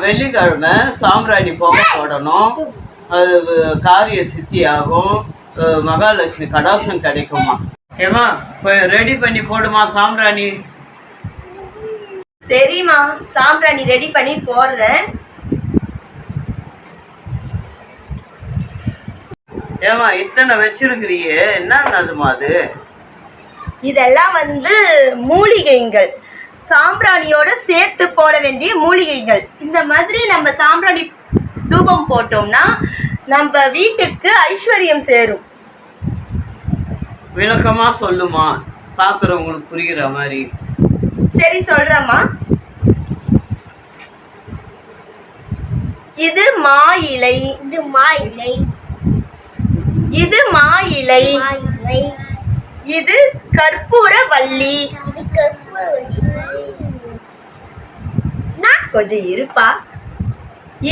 வெள்ளிக்கிழமை சாம்பிராணி புகை போடணும் அது காரிய சித்தியாகும். அஹ் மகாலட்சுமி கடாசம் கிடைக்குமா? ஏமா ரெடி பண்ணி போடுமா சாம்பிராணி சரிம்மா சாம்பிராணி ரெடி பண்ணி போடுறேன். ஏமா இத்தனை வச்சிருக்கிறியே என்ன அதுமா அது? இதெல்லாம் வந்து மூலிகைகள் சாம்பிராணியோட சேர்த்து போட வேண்டிய மூலிகைகள். இந்த மாதிரி நம்ம சாம்பிராணி தூபம் போட்டோம்னா நம்ம வீட்டுக்கு ஐஸ்வர்யம் சேரும். விளக்கமா சொல்லுமா? பார்க்குறவங்களுக்கு புரிகிற மாதிரி. சரி சொல்றேம்மா. இது மா இலை இது மா இலை இது மா இலை இது கற்பூர வள்ளி இது கற்பூரவள்ளி நான் கொஞ்சம் இருப்பா.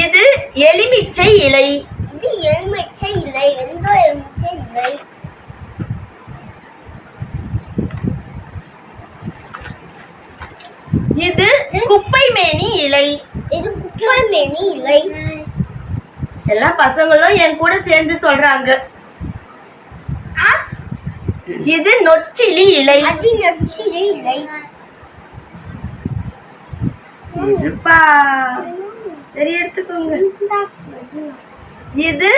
இது எலுமிச்சை இலை. இது எலுமிச்சை இலை வெந்தோ எலுமிச்சை இலை. இது குப்பை மேனி இலை. இது குக்கிரமேனி இலை. எல்லா பசங்களும் என் கூட சேர்ந்து சொல்றாங்க. இது நொச்சிலி இலை. அது நச்சிலை இலை. சரி எடுத்துக்கோங்க. இது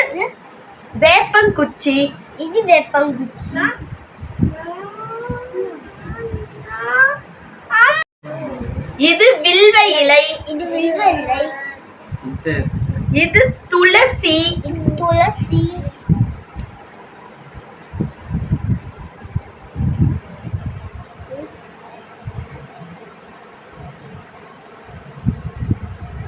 வேப்பங்குச்சி. இது வேப்பங்குச்சி. இது வில்வ இலை. இது வில்வ இலை. இது துளசி. இது துளசி.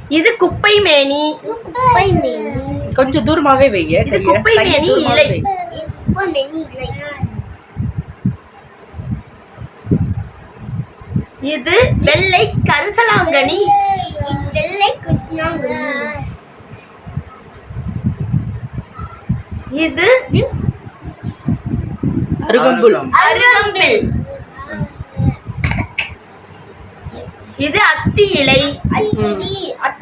இது குப்பை மேனி. குப்பை மேனி. கொஞ்சம் தூரமாவே வைங்க இது. குப்பை மேனி இலை. இது குப்பை மேனி இலை இது வெள்ளை கரிசலாங்கனி. இது வெள்ளை கிருஷ்ணாங்கனி இது அருகம்புல். அருகம்பில். இது அத்தி இலை. அத்தி அத்தி இலை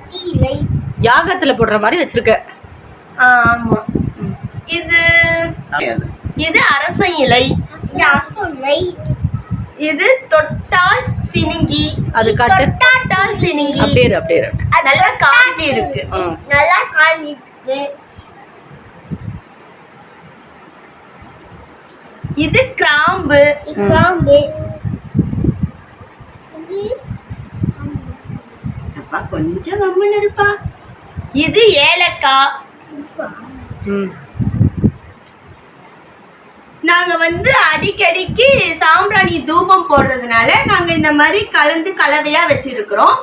யாகத்துல போடுற மாதிரி வச்சிருக்க. ஆமா. இது இது அரச இலை. இது அசோலை இது தொட்டால் சினுங்கி. அது காட்டு. சினுங்கி. அப்படியே அப்படியே. நல்லா காஞ்சி இருக்கு. நல்லா இது கிராம்பு. இது கிராம்பு. அப்பா கொஞ்சம் கம்முன்னு இருப்பா. இது ஏலக்காய். ம். நாங்க வந்து அடிக்கடிக்கு சாம்பிராணி தூபம் போடுறதுனால நாங்க இந்த மாதிரி கலந்து கலவையா வச்சிருக்கிறோம்.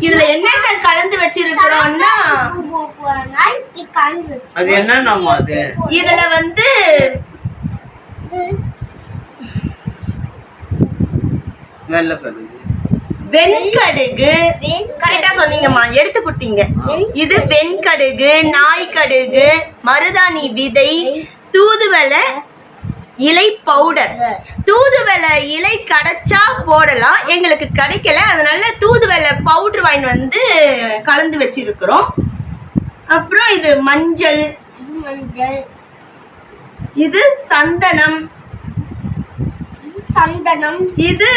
இதுல என்னென்ன கலந்து வச்சிருக்கிறோம்னா அது என்னன்னாமா அது? இதுல வந்து வெள்ளை கடுகு வெண்கடுகு. கரெக்டா சொன்னீங்கம்மா. எடுத்து கொடுத்தீங்க. இது வெண்கடுகு நாய்க்கடுகு மருதாணி விதை தூதுவளை இலை பவுடர் தூதுவளை இலை கிடைச்சா போடலாம். எங்களுக்கு கிடைக்கல. அதனால தூதுவளை பவுடர் வாங்கிட்டு வந்து கலந்து வச்சிருக்கிறோம். அப்புறம் இது மஞ்சள். இது மஞ்சள். இது சந்தனம். இது சந்தனம். இது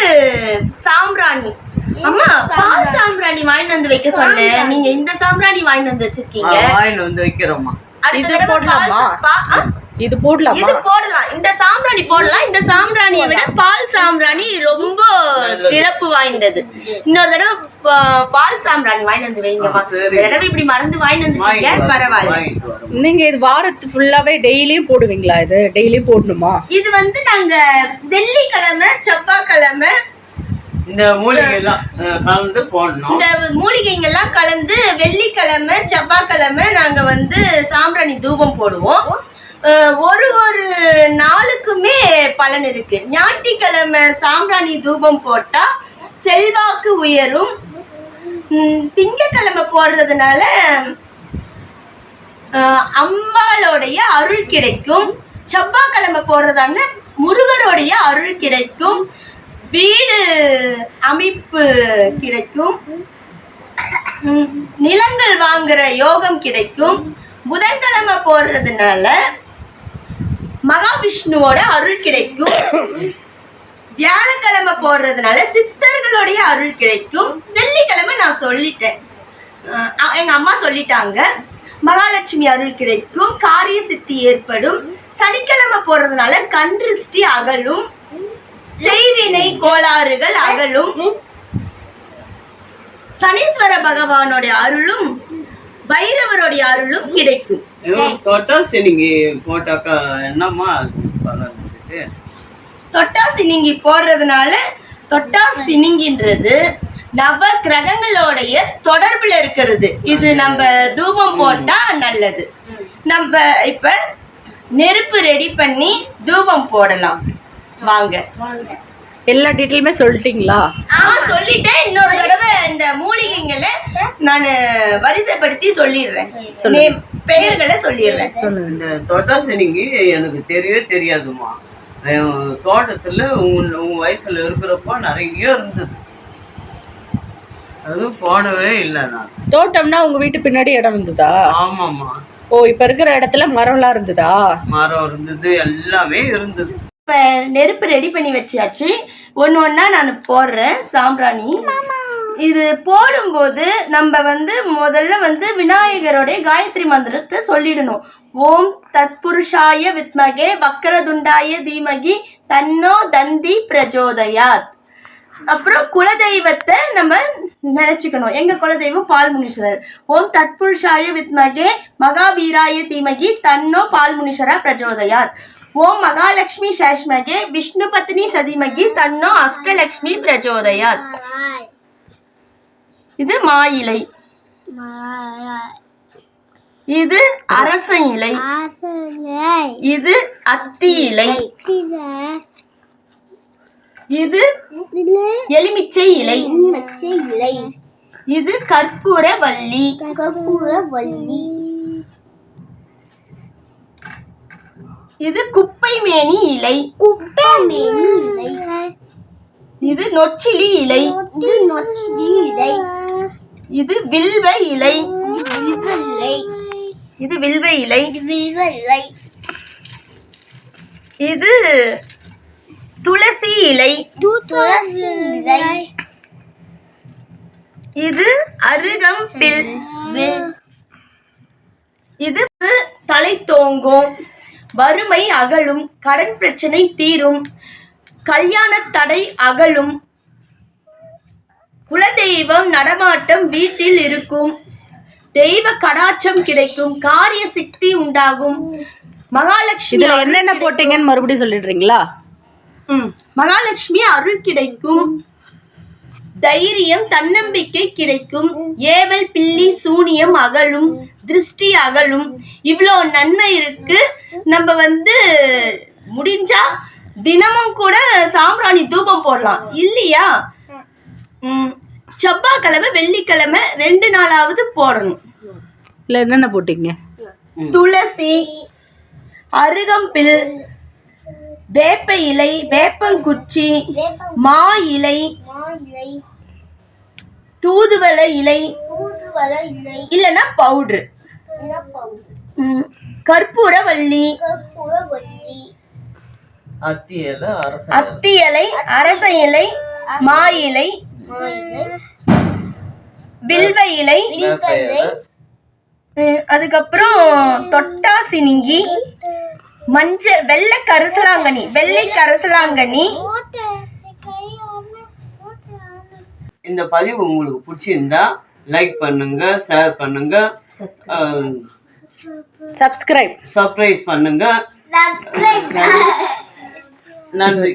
சாம்பிராணி. அம்மா பால் சாம்பிராணி வாங்கிட்டு வந்து வைக்க சொன்னேன். நீங்க இந்த சாம்பிராணி வாங்கிட்டு வந்து வச்சிருக்கீங்க. வாயின் வந்து வைக்கிறோம்மா. அடுத்த இது போடலாமா? இது போடலாமா? இது போடலாம். இந்த சாம்பிராணி போடலாம். இந்த சாம்பிராணியை விட பால் சாம்பிராணி ரொம்ப சிறப்பு வாய்ந்தது. இன்னொரு தடவை பா- பால் சாம்பிராணி வாங்கிட்டு வந்து வைங்கம்மா. தடவை இப்படி மறந்து வாங்கிட்டு வந்துட்டீங்க வாங்கிட்டு வரோம், பரவாயில்ல. வாங்கிட்டு. நீங்க இது வாரத்து ஃபுல்லாவே டெய்லியும் போடுவீங்களா இது? டெய்லியும் போடணுமா? இது வந்து நாங்க வெள்ளிக்கிழமை செவ்வாய்க்கிழமை இந்த மூலிகை கலந்து போடணும். இந்த மூலிகைங்கெல்லாம் கலந்து வெள்ளிக்கிழமை செவ்வாய்க்கிழமை நாங்க வந்து சாம்பிராணி தூபம் போடுவோம். ஒரு ஒரு நாளுக்குமே பலன் இருக்கு. ஞாயிற்றுக்கிழமை சாம்பிராணி தூபம் போட்டா செல்வாக்கு உயரும். திங்கக்கிழமை போடுறதுனால அம்பாளுடைய அருள் கிடைக்கும். செவ்வாய்க்கிழமை போடுறதால முருகருடைய அருள் கிடைக்கும். வீடு அமைப்பு கிடைக்கும். நிலங்கள் வாங்குற யோகம் கிடைக்கும். புதன்கிழமை போடுறதுனால மகாவிஷ்ணுவோட அருள் கிடைக்கும். வியாழக்கிழமை போடுறதுனால சித்தர்களுடைய அருள் கிடைக்கும். வெள்ளிக்கிழமை நான் சொல்லிட்டேன். அ- எங்க அம்மா சொல்லிட்டாங்க. மகாலட்சுமி அருள் கிடைக்கும். காரிய சித்தி ஏற்படும். சனிக்கிழமை போடுறதுனால கண் திருஷ்டி அகலும். செய்வினை கோளாறுகள் அகலும். சனீஸ்வர பகவானுடைய அருளும் பைரவருடைய அருளும் கிடைக்கும். தொட்டாசி நீங்க போட்டாக்கா என்னம்மா? தொட்டா சினிங்கி போடுறதுனால தொட்டா சினிங்கின்றது நவ கிரகங்களோடைய தொடர்புல இருக்கிறது. இது நம்ம தூபம் போட்டா நல்லது. நம்ம இப்ப நெருப்பு ரெடி பண்ணி தூபம் போடலாம். வாங்க. எல்லா டீட்டெயிலுமே சொல்லிட்டீங்களா? ஆ சொல்லிட்டேன். இன்னொரு தடவை இந்த மூலிகைங்களை நான் வரிசைப்படுத்தி சொல்லிடுறேன். பெயர்களை சொல்லிடுறேன். இந்த நீங்க எனக்கு தெரியவே தெரியாதும்மா. என் தோட்டத்துல உன் உன் வயசுல இருக்கிறப்போ நிறைய இருந்தது. அதுவும் போடவே இல்லை நான். தோட்டம்னா உங்க வீட்டு பின்னாடி இடம் இருந்ததா? ஆமாம்மா. ஓ இப்ப இருக்கிற இடத்துல மரம்லாம் இருந்ததா? மரம் இருந்தது எல்லாமே இருந்தது. இப்போ நெருப்பு ரெடி பண்ணி வச்சியாச்சு ஒன்று ஒன்றா நான் போடுறேன். சாம்பிராணி. இது போடும்போது நம்ம வந்து முதல்ல வந்து விநாயகருடைய காயத்ரி மந்திரத்தை சொல்லிடணும். ஓம் தத்புருஷாய வித்மகே வக்கரதுண்டாய தீமகி தன்னோ தந்தி பிரஜோதயாத். அப்புறம் குலதெய்வத்தை நம்ம நினைச்சுக்கணும். எங்க குலதெய்வம் பால்முனீஸ்வரர். ஓம் தத்புருஷாய வித்மகே மகாவீராய தீமகி தன்னோ பால்முனீஸ்வரா பிரச்சோதயாத் ஓம் மகாலட்சுமி சேஷ்மகே விஷ்ணு பத்னி சதிமகி தன்னோ அஷ்டலக்ஷ்மி பிரச்சோதயாத் மாய் இது மா இலை இது அரச இலை இது அத்தி இலை இது எலுமிச்சை இலை. மச்சை இலை. இது கற்பூர வள்ளி கற்பூர வள்ளி இது குப்பை மேனி இலை. குப்பை மேனி இலை. இது நொச்சிலி இலை. இது நொச்சி இலை. இது வில்வ இலை. வில்வலை இது வில்வ இலை. வில்வலை இது துளசி இலை. துளசி இலை. இது அருகம்பில் இது தலை தோங்கும் வறுமை அகலும் கடன் பிரச்சனை தீரும் கல்யாண தடை அகலும் குலதெய்வம் நடமாட்டம் வீட்டில் இருக்கும் தெய்வ கடாட்சம் கிடைக்கும் காரிய சக்தி உண்டாகும் மகாலட்சுமி என்னென்ன போட்டீங்கன்னு மறுபடியும் சொல்லிடுறீங்களா ம். மகாலட்சுமி அருள் கிடைக்கும் தைரியம் தன்னம்பிக்கை கிடைக்கும். ஏவல் பில்லி சூனியம் அகலும் திருஷ்டி அகலும். இவ்வளோ நன்மை இருக்கு. நம்ம வந்து முடிஞ்சா தினமும் கூட சாம்பிராணி தூபம் போடலாம். இல்லையா? செவ்வாய்க்கிழமை வெள்ளிக்கிழமை ரெண்டு நாளாவது போடணும். இல்ல என்னென்ன போட்டீங்க? துளசி அருகம்பில் வேப்ப இலை வேப்பங்குச்சி மா இலை தூதுவளை இலை. தூதுவளை இலை. இல்லைன்னா பவுட்ரு கற்பூரவள்ளி கற்பூர வள்ளி. அத்தி இலை அரச இலை. அத்தி இலை அரச இலை மா இலை. வில்வ இலை. அதுக்கப்புறம் தொட்டா. சினிங்கி மஞ்சள் வெள்ளை கரிசலாங்கண்ணி வெள்ளை கரிசலாங்கண்ணி போட்ட கை ஆன போட்ட ஆன இந்த பதிவு உங்களுக்கு பிடிச்சிருந்தா லைக் பண்ணுங்க ஷேர் பண்ணுங்க சப்ஸ்கிரைப் சர்ப்ரைஸ் பண்ணுங்க. சப்ஸ்கிரைப் நன்றி.